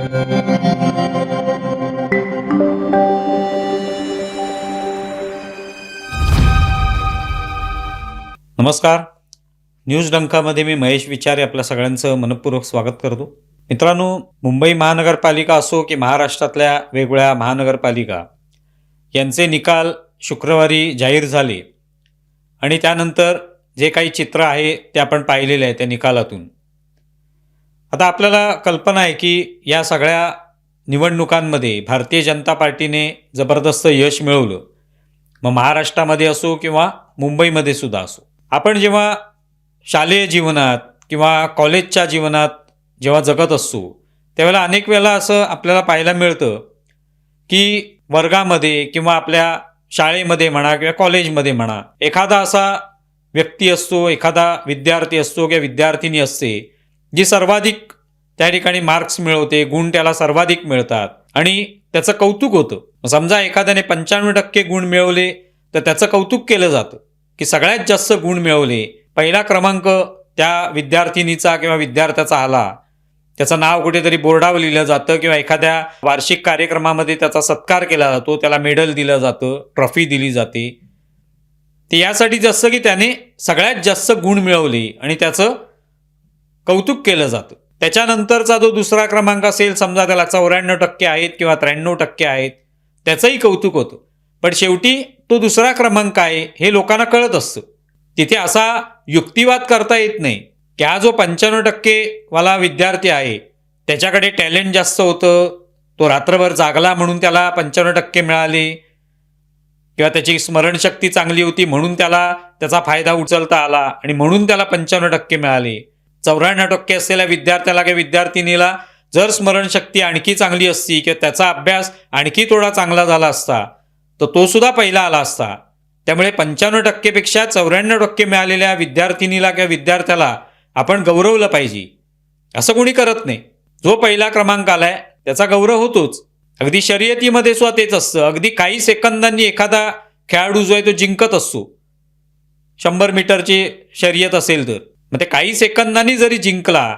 नमस्कार. न्यूज डंकामध्ये मी महेश विचारे आपल्या सगळ्यांचं मनपूर्वक स्वागत करतो. मित्रांनो मुंबई महानगरपालिका असो की महाराष्ट्रातल्या वेगवेगळ्या महानगरपालिका यांचे निकाल शुक्रवारी जाहीर झाले. आणि त्यानंतर जे काही चित्र आहे ते आपण पाहिलेले आहे त्या निकालातून. आता आपल्याला कल्पना आहे की या सगळ्या निवडणुकांमध्ये भारतीय जनता पार्टीने जबरदस्त यश मिळवलं. मग महाराष्ट्रामध्ये असो किंवा मुंबईमध्ये सुद्धा असो. आपण जेव्हा शालेय जीवनात किंवा कॉलेजच्या जीवनात जेव्हा जगत असतो त्यावेळेला अनेक वेळेला असं आपल्याला पाहायला मिळतं की वर्गामध्ये किंवा आपल्या शाळेमध्ये म्हणा किंवा कॉलेजमध्ये म्हणा एखादा असा व्यक्ती असतो एखादा विद्यार्थी असतो किंवा विद्यार्थिनी असते जी सर्वाधिक त्या ठिकाणी मार्क्स मिळवते गुण त्याला सर्वाधिक मिळतात. आणि त्याचं कौतुक होतं. समजा एखाद्याने पंच्याण्णव टक्के गुण मिळवले तर त्याचं कौतुक केलं जातं की सगळ्यात जास्त गुण मिळवले. पहिला क्रमांक त्या विद्यार्थिनीचा किंवा विद्यार्थ्याचा आला. त्याचं नाव कुठेतरी बोर्डावर लिहिलं जातं किंवा एखाद्या वार्षिक कार्यक्रमामध्ये त्याचा सत्कार केला जातो त्याला मेडल दिलं जातं ट्रॉफी दिली जाते. ते यासाठी जसं की त्याने सगळ्यात जास्त गुण मिळवले आणि त्याचं कौतुक केलं जातं. त्याच्यानंतरचा जो दुसरा क्रमांक असेल समजा त्याला चौऱ्याण्णव टक्के आहेत किंवा त्र्याण्णव टक्के आहेत त्याचंही कौतुक होतं. पण शेवटी तो दुसरा क्रमांक आहे हे लोकांना कळत असतं. तिथे असा युक्तिवाद करता येत नाही की हा जो पंच्याण्णव टक्केवाला विद्यार्थी आहे त्याच्याकडे टॅलेंट जास्त होतं तो रात्रभर जागला म्हणून त्याला पंच्याण्णव टक्के मिळाले किंवा त्याची स्मरणशक्ती चांगली होती म्हणून त्याला त्याचा फायदा उचलता आला आणि म्हणून त्याला पंच्याण्णव टक्के मिळाले. चौऱ्याण्णव टक्के असलेल्या विद्यार्थ्याला किंवा विद्यार्थिनीला जर स्मरणशक्ती आणखी चांगली असती किंवा त्याचा अभ्यास आणखी थोडा चांगला झाला असता तर तो सुद्धा पहिला आला असता. त्यामुळे पंच्याण्णव टक्केपेक्षा चौऱ्याण्णव टक्के मिळालेल्या विद्यार्थिनीला किंवा विद्यार्थ्याला आपण गौरवलं पाहिजे. असं कोणी करत नाही. जो पहिला क्रमांक आलाय त्याचा गौरव होतोच. अगदी शर्यतीमध्ये सुद्धा तेच असतं. अगदी काही सेकंदांनी एखादा खेळाडू जो आहे तो जिंकत असतो. शंभर मीटरची शर्यत असेल तर. मग ते काही सेकंदांनी जरी जिंकला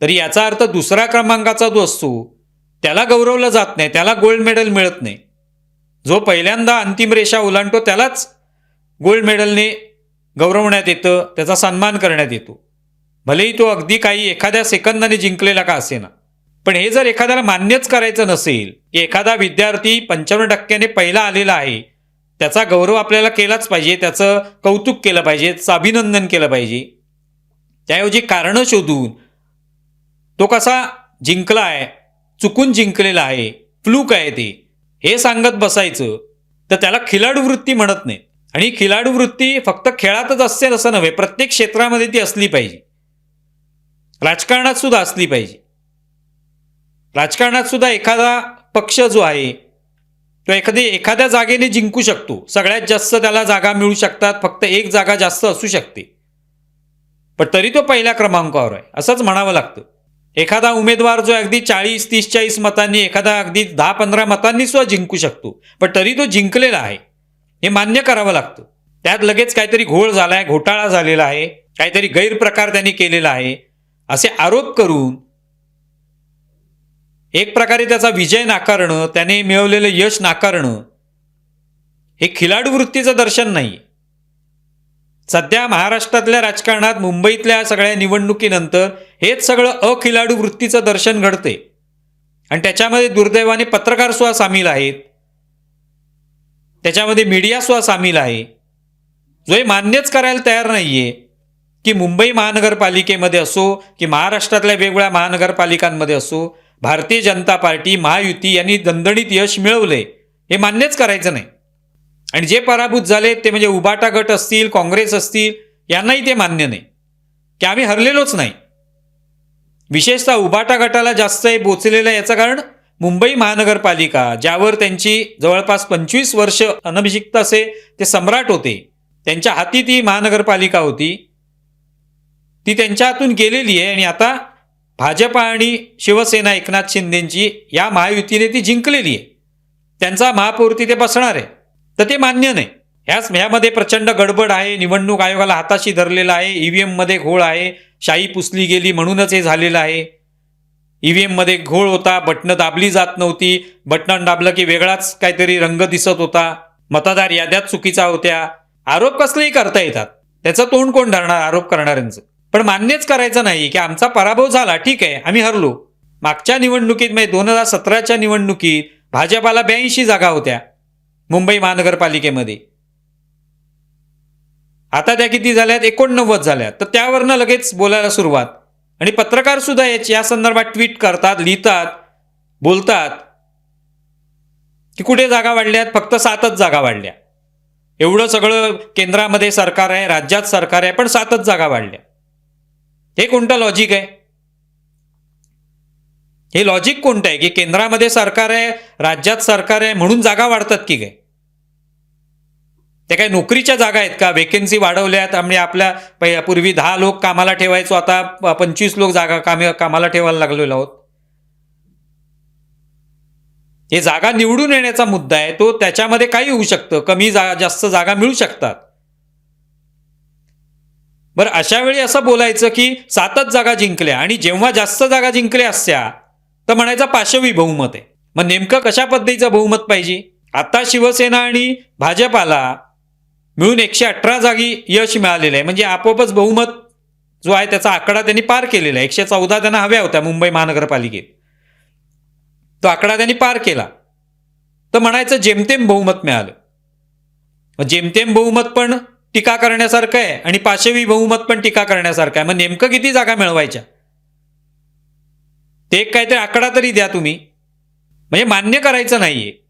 तरी याचा अर्थ दुसऱ्या क्रमांकाचा जो असतो त्याला गौरवलं जात नाही त्याला गोल्ड मेडल मिळत नाही. जो पहिल्यांदा अंतिम रेषा ओलांडतो त्यालाच गोल्ड मेडलने गौरवण्यात येतं त्याचा सन्मान करण्यात येतो. भलेही तो अगदी काही एखाद्या सेकंदाने जिंकलेला का असेना. पण हे जर एखाद्याला मान्यच करायचं नसेल की एखादा विद्यार्थी पंच्याण्णव टक्क्याने पहिला आलेला आहे त्याचा गौरव आपल्याला केलाच पाहिजे त्याचं कौतुक केलं पाहिजे त्याचं अभिनंदन केलं पाहिजे त्याऐवजी कारणं शोधून तो कसा जिंकला आहे चुकून जिंकलेला आहे फ्लूक आहे ते हे सांगत बसायचं तर त्याला खिलाडू वृत्ती म्हणत नाही. आणि खिलाडू वृत्ती फक्त खेळातच असते असं नव्हे प्रत्येक क्षेत्रामध्ये ती असली पाहिजे. राजकारणात सुद्धा असली पाहिजे. राजकारणात सुद्धा एखादा पक्ष जो आहे तो एखादी एखाद्या जागेने जिंकू शकतो. सगळ्यात जास्त त्याला जागा मिळू शकतात फक्त एक जागा जास्त असू शकते. पण तरी तो पहिल्या क्रमांकावर आहे. असंच म्हणावं लागतं. एखादा उमेदवार जो अगदी चाळीस तीस चाळीस मतांनी एखादा अगदी दहा पंधरा मतांनी सुद्धा जिंकू शकतो. पण तरी तो जिंकलेला आहे. हे मान्य करावं लागतं. त्यात लगेच काहीतरी घोळ झाला आहे घोटाळा झालेला आहे काहीतरी गैरप्रकार त्यांनी केलेला आहे असे आरोप करून एक प्रकारे त्याचा विजय नाकारणं त्याने मिळवलेलं यश नाकारणं हे खिलाडू वृत्तीचं दर्शन नाही सध्या महाराष्ट्रातल्या राजकारणात मुंबईतल्या सगळ्या निवडणुकीनंतर हेच सगळं अखिलाडू वृत्तीचं दर्शन घडते आणि त्याच्यामध्ये दुर्दैवाने पत्रकार सुद्धा सामील आहेत. त्याच्यामध्ये मीडिया सुद्धा सामील आहे. जो हे मान्यच करायला तयार नाहीये की मुंबई महानगरपालिकेमध्ये असो की महाराष्ट्रातल्या वेगवेगळ्या महानगरपालिकांमध्ये असो भारतीय जनता पार्टी महायुती यांनी दणदणीत यश मिळवले हे मान्यच करायचं नाही. आणि जे पराभूत झाले ते म्हणजे उबाटा गट असतील काँग्रेस असतील यांनाही ते मान्य नाही. की आम्ही हरलेलोच नाही. विशेषतः उबाटा गटाला जास्त हे बोचलेलं आहे याचं कारण मुंबई महानगरपालिका ज्यावर त्यांची जवळपास पंचवीस वर्ष अनभिषिक्त असे ते सम्राट होते. त्यांच्या हाती ती महानगरपालिका होती. ती त्यांच्या हातून गेलेली आहे आणि आता भाजपा आणि शिवसेना एकनाथ शिंदेंची या महायुतीने ती जिंकलेली आहे. त्यांचा महापौर तिथे बसणार आहे. तर ते मान्य नाही. ह्याच ह्यामध्ये प्रचंड गडबड आहे निवडणूक आयोगाला हाताशी धरलेला आहे ईव्हीएममध्ये घोळ आहे शाई पुसली गेली म्हणूनच हे झालेलं आहे. ईव्हीएममध्ये घोळ होता बटणं दाबली जात नव्हती बटणं दाबलं की वेगळाच काहीतरी रंग दिसत होता मतदार याद्यात चुकीचा होत्या. आरोप कसलेही करता येतात. त्याचं तोंड कोण धरणार आरोप करणाऱ्यांचं? पण मान्यच करायचं नाही की आमचा पराभव झाला ठीक आहे आम्ही हरलो. मागच्या निवडणुकीत म्हणजे दोन हजार सतराच्या निवडणुकीत भाजपाला ब्याऐंशी जागा होत्या. मुंबई महानगरपालिकेमध्ये. आता त्या किती झाल्यात? एकोणनव्वद झाल्यात. तर त्यावरनं लगेच बोलायला सुरुवात. आणि पत्रकार सुद्धा याची- या संदर्भात ट्विट करतात लिहितात बोलतात की कुठे जागा वाढल्यात? फक्त सातच जागा वाढल्या. एवढं सगळं केंद्रामध्ये सरकार आहे राज्यात सरकार आहे पण सातच जागा वाढल्या. हे कोणतं लॉजिक आहे? हे लॉजिक कोणतं आहे? की केंद्रामध्ये सरकार आहे राज्यात सरकार आहे म्हणून जागा वाढतात की काय? ते काय नोकरीच्या जागा आहेत का? वेकेन्सी वाढवल्यात. आम्ही आपल्या पूर्वी दहा लोक कामाला ठेवायचो आता पंचवीस लोक जागा कामे कामाला ठेवायला लागलेलो आहोत. हे जागा निवडून येण्याचा मुद्दा आहे. तो त्याच्यामध्ये काही होऊ शकतं. कमी जागा जास्त जागा मिळू शकतात. बरं अशा वेळी असं बोलायचं की सातच जागा जिंकल्या आणि जेव्हा जास्त जागा जिंकल्या असत्या तर म्हणायचं पाशवी बहुमत आहे. मग नेमकं कशा पद्धतीचं बहुमत पाहिजे? आता शिवसेना आणि भाजपाला मिळून एकशे अठरा जागी यश मिळालेलं आहे. म्हणजे आपोआपच बहुमत जो आहे त्याचा आकडा त्यांनी पार केलेला आहे. एकशे चौदा त्यांना हव्या होत्या मुंबई महानगरपालिकेत. तो आकडा त्यांनी पार केला. तर म्हणायचं जेमतेम बहुमत मिळालं. जेमतेम बहुमत पण टीका करण्यासारखं आहे आणि पाशवी बहुमत पण टीका करण्यासारखं आहे. मग नेमकं किती जागा मिळवायच्या? ते एक काहीतरी आकडा तरी द्या तुम्ही. म्हणजे मान्य करायचं नाहीये.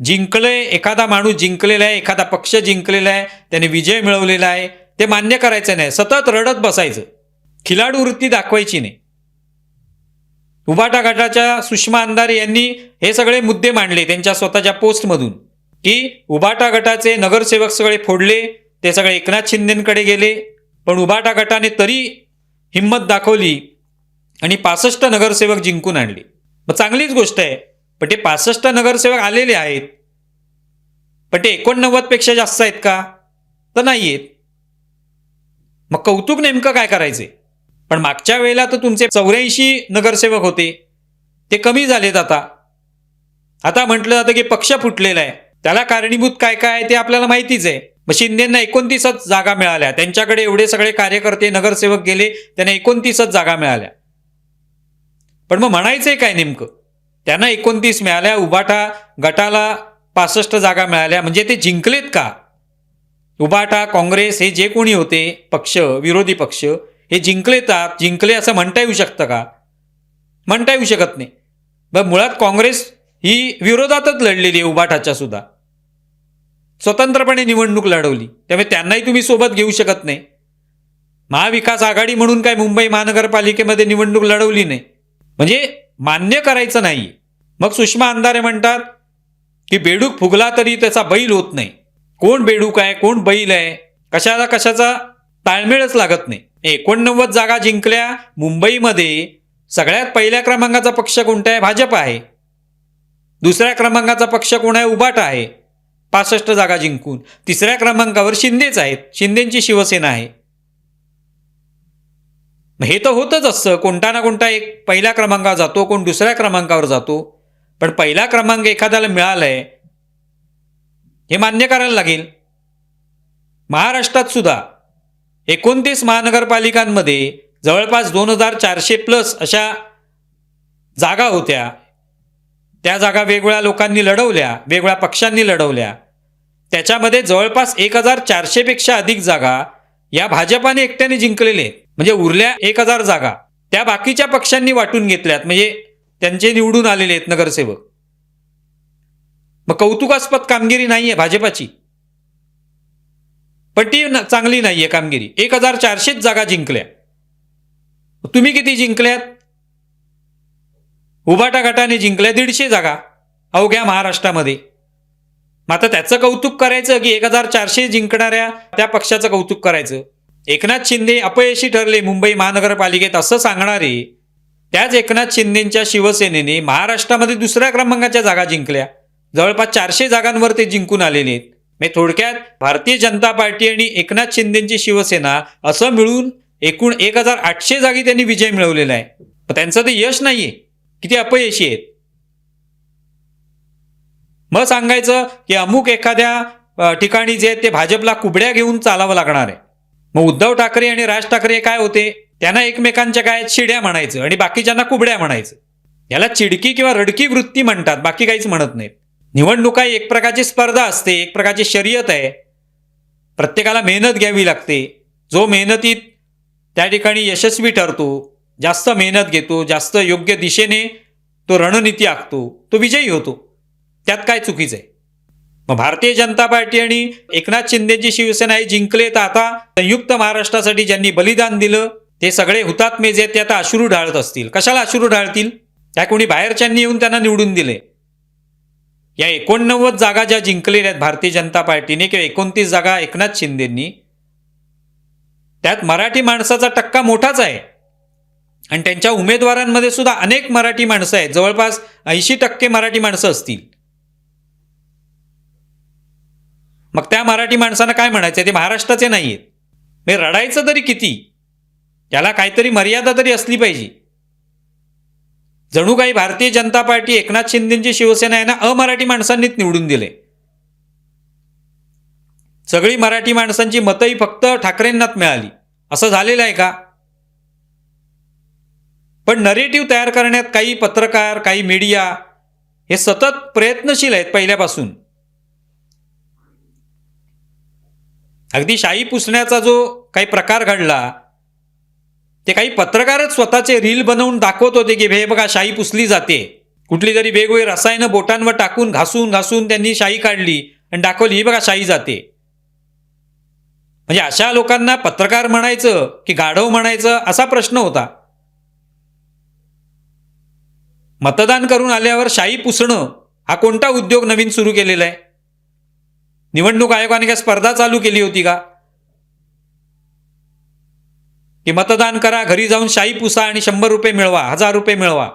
जिंकले एखादा माणूस जिंकलेला आहे एखादा पक्ष जिंकलेला आहे त्याने विजय मिळवलेला आहे ते मान्य करायचं नाही सतत रडत बसायचं. खिलाडू वृत्ती दाखवायची नाही. उबाटा गटाच्या सुषमा अंधारे यांनी हे सगळे मुद्दे मांडले त्यांच्या स्वतःच्या पोस्टमधून की उभाटा गटाचे नगरसेवक सगळे फोडले ते सगळे एकनाथ शिंदेकडे गेले पण उभाटा गटाने तरी हिंमत दाखवली आणि पासष्ट नगरसेवक जिंकून आणले. मग चांगलीच गोष्ट आहे पण ते पासष्ट नगरसेवक आलेले आहेत. पण ते एकोणनव्वदपेक्षा जास्त आहेत का? तर नाही आहेत. मग कौतुक नेमकं काय करायचे पण मागच्या वेळेला तर तुमचे चौऱ्याऐंशी नगरसेवक होते. ते कमी झालेत आता. आता म्हटलं जातं की पक्ष फुटलेला आहे. त्याला कारणीभूत काय काय आहे ते आपल्याला माहितीच आहे. मग शिंदेना एकोणतीसच जागा मिळाल्या. त्यांच्याकडे एवढे सगळे कार्यकर्ते नगरसेवक गेले त्यांना एकोणतीसच जागा मिळाल्या. पण मग म्हणायचंय काय नेमकं? त्यांना एकोणतीस मिळाल्या. उबाटा गटाला पासष्ट जागा मिळाल्या. म्हणजे ते जिंकलेत का? उबाटा काँग्रेस हे जे कोणी होते पक्ष विरोधी पक्ष हे जिंकलेत जिंकले असं म्हणता येऊ शकतं का? म्हणता येऊ शकत नाही. मग मुळात काँग्रेस ही विरोधातच लढलेली आहे उबाटाच्या सुद्धा. स्वतंत्रपणे निवडणूक लढवली. त्यामुळे त्यांनाही तुम्ही सोबत घेऊ शकत नाही. महाविकास आघाडी म्हणून काय मुंबई महानगरपालिकेमध्ये निवडणूक लढवली नाही. म्हणजे मान्य करायचं नाही. मग सुषमा अंधारे म्हणतात की बेडूक फुगला तरी त्याचा बैल होत नाही. कोण बेडूक आहे? कोण बैल आहे? कशाला कशाचा? ताळमेळच लागत नाही. एकोणनव्वद जागा जिंकल्या मुंबईमध्ये. सगळ्यात पहिल्या क्रमांकाचा पक्ष कोणता आहे? भाजप आहे. दुसऱ्या क्रमांकाचा पक्ष कोण आहे? उबाट आहे. पासष्ट जागा जिंकून. तिसऱ्या क्रमांकावर शिंदेच आहेत. शिंदेंची शिवसेना आहे. हे तर होतच असतं. कोणता ना कोणता एक पहिल्या क्रमांकावर जातो कोण दुसऱ्या क्रमांकावर जातो. पण पहिला क्रमांक एखाद्याला मिळालाय हे मान्य करायला लागेल. महाराष्ट्रात सुद्धा एकोणतीस महानगरपालिकांमध्ये जवळपास दोन हजार चारशे प्लस अशा जागा होत्या. त्या जागा वेगवेगळ्या लोकांनी लढवल्या वेगवेगळ्या पक्षांनी लढवल्या. त्याच्यामध्ये जवळपास एक हजार चारशेपेक्षा अधिक जागा या भाजपाने एकट्याने जिंकलेले आहेत. म्हणजे उरल्या एक हजार जागा. त्या बाकीच्या पक्षांनी वाटून घेतल्यात. म्हणजे त्यांचे निवडून आलेले आहेत नगरसेवक. मग कौतुकास्पद कामगिरी नाही आहे भाजपाची. पण ती चांगली नाही आहे कामगिरी. एक हजार चारशेच जागा जिंकल्या. तुम्ही किती जिंकल्यात? उबाटा गटाने जिंकल्या दीडशे जागा अवघ्या महाराष्ट्रामध्ये. मग आता त्याचं कौतुक करायचं की एक हजार चारशे जिंकणाऱ्या त्या पक्षाचं कौतुक करायचं? एकनाथ शिंदे अपयशी ठरले मुंबई महानगरपालिकेत असं सांगणारे त्याच एकनाथ शिंदेच्या शिवसेनेने महाराष्ट्रामध्ये दुसऱ्या क्रमांकाच्या जागा जिंकल्या. जवळपास चारशे जागांवर ते जिंकून आलेले आहेत मी म्हणजे थोडक्यात भारतीय जनता पार्टी आणि एकनाथ शिंदेंची शिवसेना असं मिळून एकूण एक हजार आठशे जागी त्यांनी विजय मिळवलेला आहे. पण त्यांचं ते यश नाहीये. किती अपयशी आहेत. मग सांगायचं की अमुक एखाद्या ठिकाणी जे आहेत ते भाजपला कुबड्या घेऊन चालावं लागणार आहे. मग उद्धव ठाकरे आणि राज ठाकरे काय होते? त्यांना एकमेकांच्या काय चिड्या म्हणायचं आणि बाकीच्यांना कुबड्या म्हणायचं. याला चिडकी किंवा रडकी वृत्ती म्हणतात बाकी काहीच म्हणत नाहीत. निवडणुका ही एक प्रकारची स्पर्धा असते एक प्रकारची शर्यत आहे. प्रत्येकाला मेहनत घ्यावी लागते. जो मेहनतीत त्या ठिकाणी यशस्वी ठरतो जास्त मेहनत घेतो जास्त योग्य दिशेने तो रणनीती आखतो तो विजयी होतो. त्यात काय चुकीचं आहे? मग भारतीय जनता पार्टी आणि एकनाथ शिंदेची शिवसेना ही जिंकले तर आता संयुक्त महाराष्ट्रासाठी ज्यांनी बलिदान दिलं ते सगळे हुतात्मे जे ते आता अश्रू ढाळत असतील. कशाला अश्रू ढाळतील? त्या कोणी बाहेरच्यांनी येऊन त्यांना निवडून दिले? या एकोणनव्वद जागा ज्या जिंकलेल्या आहेत भारतीय जनता पार्टीने किंवा एकोणतीस जागा एकनाथ शिंदेंनी त्यात मराठी माणसाचा टक्का मोठाच आहे. आणि त्यांच्या उमेदवारांमध्ये सुद्धा अनेक मराठी माणसं आहेत. जवळपास ऐंशी टक्के मराठी माणसं असतील. मग त्या मराठी माणसानं काय म्हणायचं? ते महाराष्ट्राचे नाही आहेत मी म्हणजे रडायचं तरी किती? याला काहीतरी मर्यादा तरी असली पाहिजे. जणू काही भारतीय जनता पार्टी एकनाथ शिंदेची शिवसेना आहे ना अमराठी माणसांनीच निवडून दिले. सगळी मराठी माणसांची मतही फक्त ठाकरेंनाच मिळाली. असं झालेलं आहे का? पण नरेटिव्ह तयार करण्यात काही पत्रकार काही मीडिया हे सतत प्रयत्नशील आहेत पहिल्यापासून. अगदी शाई पुसण्याचा जो काही प्रकार घडला ते काही पत्रकारच स्वतःचे रील बनवून दाखवत होते की हे बघा शाई पुसली जाते. कुठली तरी वेगवेगळी रसायनं बोटांवर टाकून घासून घासून त्यांनी शाई काढली आणि दाखवली ही बघा शाई जाते. म्हणजे अशा लोकांना पत्रकार म्हणायचं की गाढव म्हणायचं असा प्रश्न होता. मतदान करून आल्यावर शाई पुसणं हा कोणता उद्योग नवीन सुरू केलेला आहे? निवडणूक आयोगाने काय स्पर्धा चालू केली होती का? की मतदान करा घरी जाऊन शाई पुसा आणि शंभर रुपये मिळवा हजार रुपये मिळवा.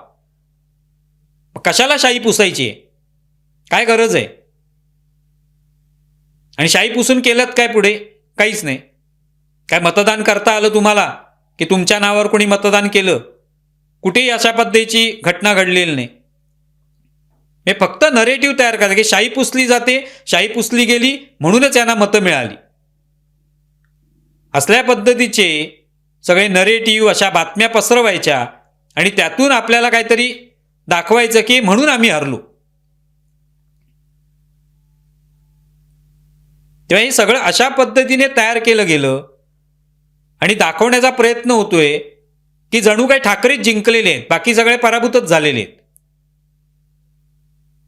कशाला शाई पुसायची? आहे काय गरज आहे? आणि शाई पुसून केलं काय पुढे? काहीच नाही. काय मतदान करता आलं तुम्हाला? की तुमच्या नावावर कोणी मतदान केलं? कुठेही अशा पद्धतीची घटना घडलेली नाही. हे फक्त नरेटिव्ह तयार करायचं की शाई पुसली जाते शाई पुसली गेली म्हणूनच यांना मतं मिळाली. असल्या पद्धतीचे सगळे नरेटिव्ह अशा बातम्या पसरवायच्या आणि त्यातून आपल्याला काहीतरी दाखवायचं की म्हणून आम्ही हरलो. तेव्हा हे सगळं अशा पद्धतीने तयार केलं गेलं आणि दाखवण्याचा प्रयत्न होतोय की जणू काही ठाकरेच जिंकलेले आहेत बाकी सगळे पराभूतच झालेले आहेत.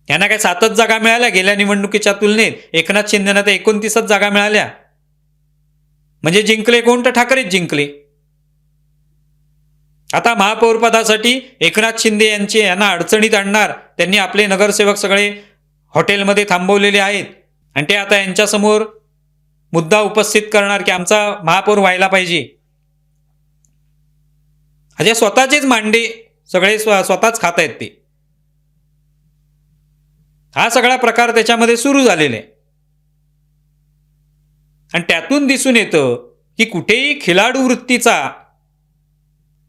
यांना काय सातच जागा मिळाल्या गेल्या निवडणुकीच्या तुलनेत? एकनाथ शिंदेना तर एकोणतीसच जागा मिळाल्या. म्हणजे जिंकले कोण? तर ठाकरेच जिंकले. आता महापौरपदासाठी एकनाथ शिंदे यांचे यांना अडचणीत आणणार त्यांनी आपले नगरसेवक सगळे हॉटेलमध्ये थांबवलेले आहेत. आणि ते आता यांच्यासमोर मुद्दा उपस्थित करणार की आमचा महापौर व्हायला पाहिजे. अजे स्वतःचेच मांडे सगळे स्व स्वतःच खात आहेत ते. हा सगळा प्रकार त्याच्यामध्ये सुरू झालेला आहे. आणि त्यातून दिसून येतं की कुठेही खिलाडू वृत्तीचा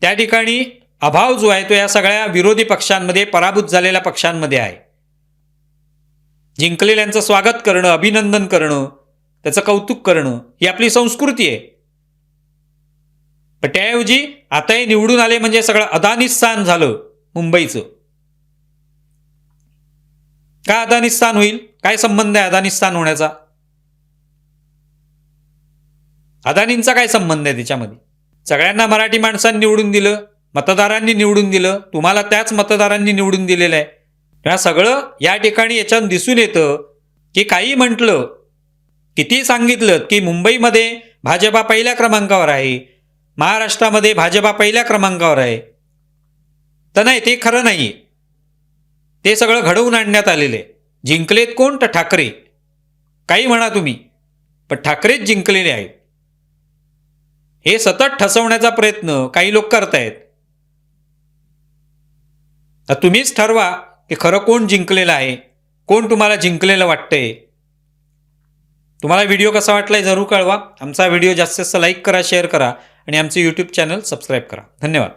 त्या ठिकाणी अभाव जो आहे तो या सगळ्या विरोधी पक्षांमध्ये पराभूत झालेल्या पक्षांमध्ये आहे. जिंकलेल्यांचं स्वागत करणं अभिनंदन करणं त्याचं कौतुक करणं ही आपली संस्कृती आहे. पण त्याऐवजी आताही निवडून आले म्हणजे सगळं अदानिस्तान झालं मुंबईचं. का अदानिस्तान होईल? काय संबंध आहे अदानिस्तान होण्याचा? अदानींचा काय संबंध आहे त्याच्यामध्ये सगळ्यांना मराठी माणसांनी निवडून दिलं मतदारांनी निवडून दिलं तुम्हाला त्याच मतदारांनी निवडून दिलेलं आहे. तेव्हा सगळं या ठिकाणी याच्यात दिसून येतं की काही म्हटलं किती सांगितलं की मुंबईमध्ये भाजपा पहिल्या क्रमांकावर आहे महाराष्ट्रामध्ये भाजपा पहिल्या क्रमांकावर आहे. तर नाही ते खरं नाही ते सगळं घडवून आणण्यात आलेले. जिंकलेत कोण? तर ठाकरे. काही म्हणा तुम्ही पण ठाकरेच जिंकलेले आहेत. हे सतत ठसवण्याचा प्रयत्न काही लोक करतायत. तर तुम्हीच ठरवा की खरं कोण जिंकलेलं आहे कोण तुम्हाला जिंकलेलं वाटतंय. तुम्हाला व्हिडिओ कसा वाटलाय जरूर कळवा. आमचा व्हिडिओ जास्तीत जास्त लाईक करा शेअर करा आणि आमचे यूट्यूब चॅनल सबस्क्राईब करा. धन्यवाद.